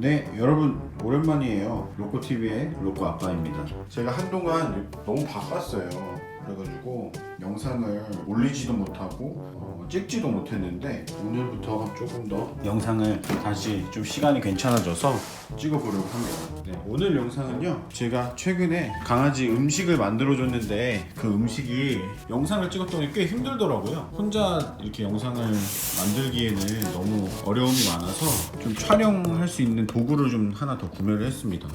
네, 여러분 오랜만이에요. 로코 TV의 로코 아빠입니다. 제가 한동안 너무 바빴어요. 그래가지고 영상을 올리지도 못하고 어, 찍지도 못했는데 오늘부터 조금 더 영상을 다시 좀 시간이 괜찮아져서 찍어보려고 합니다. 네, 오늘 영상은요. 제가 최근에 강아지 음식을 만들어줬는데 그 음식이 영상을 찍었더니 꽤 힘들더라고요. 혼자 이렇게 영상을 만들기에는 너무 어려움이 많아서 좀 촬영할 수 있는 도구를 좀 하나 더 구매를 했습니다.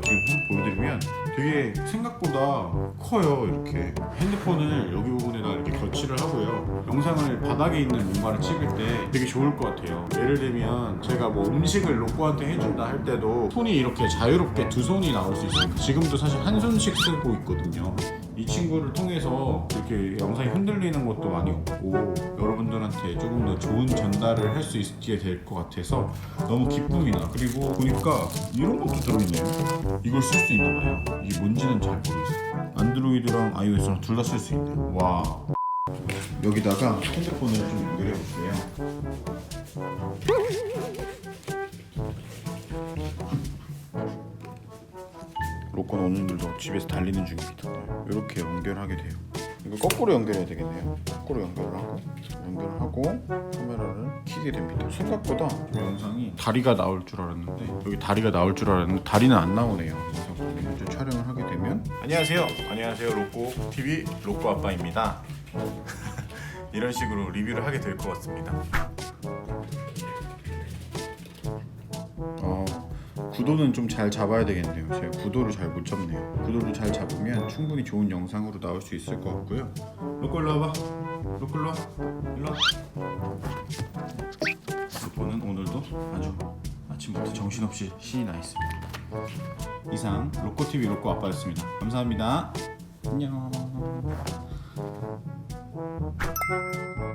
지금 한번 보여드리면 되게 생각보다 커요. 이렇게 핸드폰을 여기 부분에다 이렇게 거치를 하고요. 영상을 바닥에 있는 뭔가를 찍을 때 되게 좋을 것 같아요. 예를 들면 제가 뭐 음식을 로꼬한테 해준다 할 때도 손이 이렇게 자유롭게 두 손이 나올 수 있으니까 지금도 사실 한 손씩 쓰고 있거든요. 이 친구를 통해서 이렇게 영상이 흔들리는 것도 많이 없고 여러분들한테 조금 더 좋은 전달을 할 수 있게 될 것 같아서 너무 기쁨이다. 그리고 보니까 이런 것도 들어있네요. 이걸 쓸 수 있나 봐요. 이게 뭔지는 잘 모르겠어요. 안드로이드랑 iOS랑 둘 다 쓸 수 있네요. 와. 여기다가 핸드폰을 좀 연결해 볼게요. 로건 오늘도 집에서 달리는 중입니다. 이렇게 연결하게 돼요. 이거 거꾸로 연결해야 되겠네요. 거꾸로 연결을 하고 연결을 하고 카메라를 켜게 됩니다. 생각보다 이 영상이 다리가 나올 줄 알았는데 여기 다리가 나올 줄 알았는데 다리는 안 나오네요. 그래서 촬영을 하게 되면 안녕하세요. 안녕하세요. 로꼬 TV 로꼬 아빠입니다. 이런 식으로 리뷰를 하게 될 것 같습니다. 어, 구도는 좀 잘 잡아야 되겠네요. 제가 구도를 잘 못 잡네요. 구도를 잘 잡으면 충분히 좋은 영상으로 나올 수 있을 것 같고요. 로꼬 일로 와봐. 로꼬 일로 와. 일로 와. 로꼬는 오늘도 아주 아침부터 정신없이 신이 나 있습니다. 이상 로꼬 TV 로꼬 아빠였습니다. 감사합니다. 안녕. Música